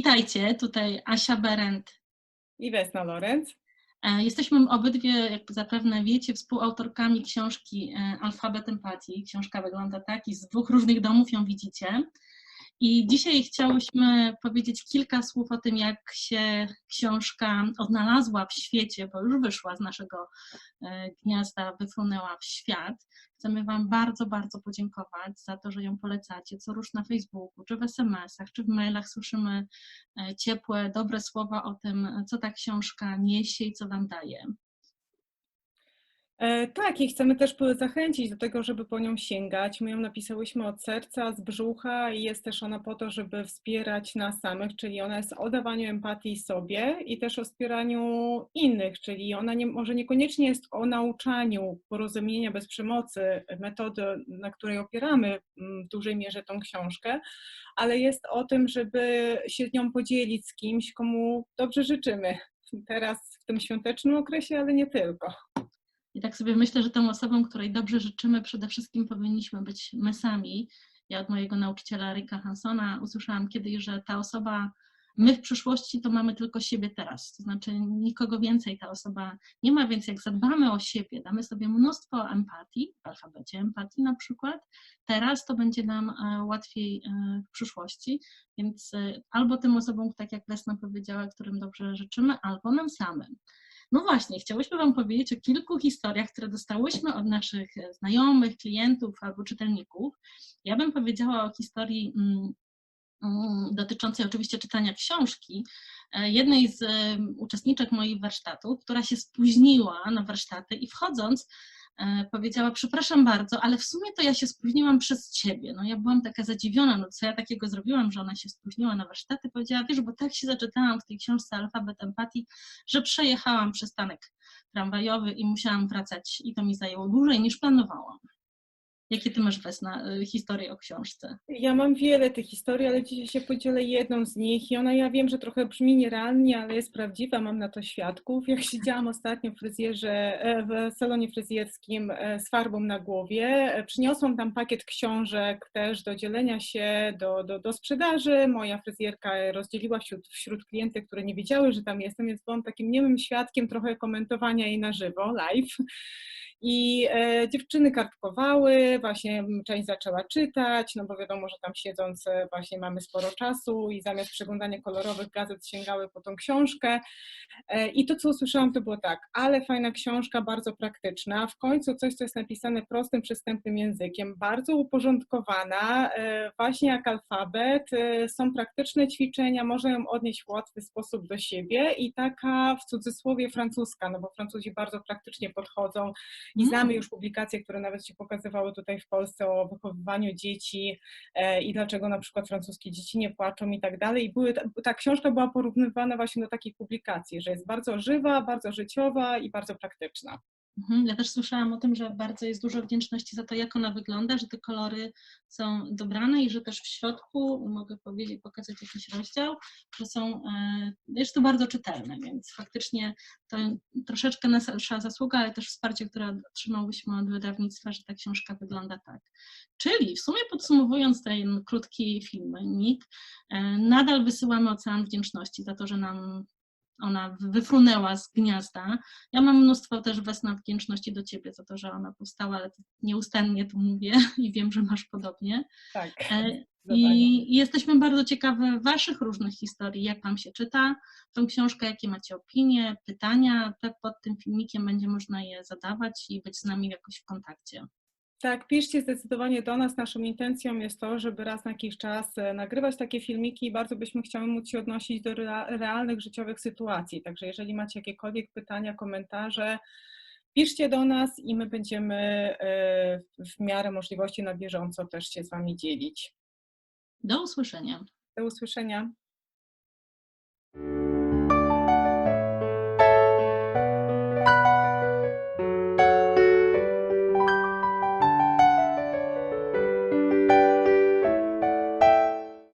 Witajcie, tutaj Asia Berendt i Wesna Lorenz. E, jesteśmy obydwie, jak zapewne wiecie, współautorkami książki e, Alfabet Empatii. Książka wygląda tak i z dwóch różnych domów ją widzicie. I dzisiaj chciałyśmy powiedzieć kilka słów o tym, jak się książka odnalazła w świecie, bo już wyszła z naszego e, gniazda, wyfrunęła w świat. Chcemy Wam bardzo, bardzo podziękować za to, że ją polecacie, co rusz na Facebooku, czy w SMS-ach, czy w mailach słyszymy e, ciepłe, dobre słowa o tym, co ta książka niesie i co Wam daje. E, tak, i chcemy też zachęcić do tego, żeby po nią sięgać. My ją napisałyśmy od serca, z brzucha i jest też ona po to, żeby wspierać nas samych, czyli ona jest o dawaniu empatii sobie i też o wspieraniu innych, czyli ona nie, może niekoniecznie jest o nauczaniu porozumienia bez przemocy, metody, na której opieramy mm, w dużej mierze tą książkę, ale jest o tym, żeby się nią podzielić z kimś, komu dobrze życzymy. Teraz w tym świątecznym okresie, ale nie tylko. I tak sobie myślę, że tą osobą, której dobrze życzymy, przede wszystkim powinniśmy być my sami. Ja od mojego nauczyciela Ricka Hansona usłyszałam kiedyś, że ta osoba, my w przyszłości to mamy tylko siebie teraz. To znaczy nikogo więcej ta osoba nie ma, więc jak zadbamy o siebie, damy sobie mnóstwo empatii, w alfabecie empatii na przykład, teraz to będzie nam e, łatwiej e, w przyszłości. Więc e, albo tym osobom, tak jak Lesna powiedziała, którym dobrze życzymy, albo nam samym. No właśnie, chciałyśmy Wam powiedzieć o kilku historiach, które dostałyśmy od naszych e, znajomych, klientów albo czytelników. Ja bym powiedziała o historii mm, mm, dotyczącej oczywiście czytania książki, e, jednej z uczestniczek moich warsztatów, która się spóźniła na warsztaty i wchodząc powiedziała, przepraszam bardzo, ale w sumie to ja się spóźniłam przez ciebie. No ja byłam taka zadziwiona, no co ja takiego zrobiłam, że ona się spóźniła na warsztaty. Powiedziała, wiesz, bo tak się zaczytałam w tej książce Alfabet Empatii, że przejechałam przystanek tramwajowy i musiałam wracać i to mi zajęło dłużej niż planowałam. Jakie ty masz Wesna y, historię o książce? Ja mam wiele tych historii, ale dzisiaj się podzielę jedną z nich i ona ja wiem, że trochę brzmi nierealnie, ale jest prawdziwa, mam na to świadków. Jak siedziałam ostatnio w fryzjerze, e, w salonie fryzjerskim e, z farbą na głowie, e, przyniosłam tam pakiet książek też do dzielenia się, do, do, do sprzedaży. Moja fryzjerka rozdzieliła wśród, wśród klientek, które nie wiedziały, że tam jestem, więc byłam takim niemym świadkiem trochę komentowania jej na żywo, live. I e, dziewczyny kartkowały, właśnie część zaczęła czytać, no bo wiadomo, że tam siedząc e, właśnie mamy sporo czasu i zamiast przeglądania kolorowych gazet sięgały po tą książkę. E, I to, co usłyszałam, to było tak, ale fajna książka, bardzo praktyczna, w końcu coś, co jest napisane prostym, przystępnym językiem, bardzo uporządkowana, e, właśnie jak alfabet, e, są praktyczne ćwiczenia, można ją odnieść w łatwy sposób do siebie i taka w cudzysłowie francuska, no bo Francuzi bardzo praktycznie podchodzą i znamy mm. już publikacje, które nawet się pokazywały tutaj w Polsce o wychowywaniu dzieci e, i dlaczego na przykład francuskie dzieci nie płaczą i tak dalej. I były, ta książka była porównywana właśnie do takich publikacji, że jest bardzo żywa, bardzo życiowa i bardzo praktyczna. Mhm, ja też słyszałam o tym, że bardzo jest dużo wdzięczności za to, jak ona wygląda, że te kolory są dobrane i że też w środku, mogę powiedzieć, pokazać jakiś rozdział, że są, e, jest to bardzo czytelne, więc faktycznie to troszeczkę nasza zasługa, ale też wsparcie, które otrzymałyśmy od wydawnictwa, że ta książka wygląda tak. Czyli w sumie podsumowując ten krótki filmik, e, nadal wysyłamy ocean wdzięczności za to, że nam ona wyfrunęła z gniazda. Ja mam mnóstwo też wesna wdzięczności do Ciebie za to, że ona powstała, ale nieustannie tu mówię i wiem, że masz podobnie. Tak. E, I jesteśmy bardzo ciekawe Waszych różnych historii, jak Wam się czyta tą książkę, jakie macie opinie, pytania. Pod tym filmikiem będzie można je zadawać i być z nami jakoś w kontakcie. Tak, piszcie zdecydowanie do nas. Naszą intencją jest to, żeby raz na jakiś czas e, nagrywać takie filmiki i bardzo byśmy chciały móc się odnosić do realnych życiowych sytuacji. Także jeżeli macie jakiekolwiek pytania, komentarze, piszcie do nas i my będziemy e, w miarę możliwości na bieżąco też się z Wami dzielić. Do usłyszenia. Do usłyszenia.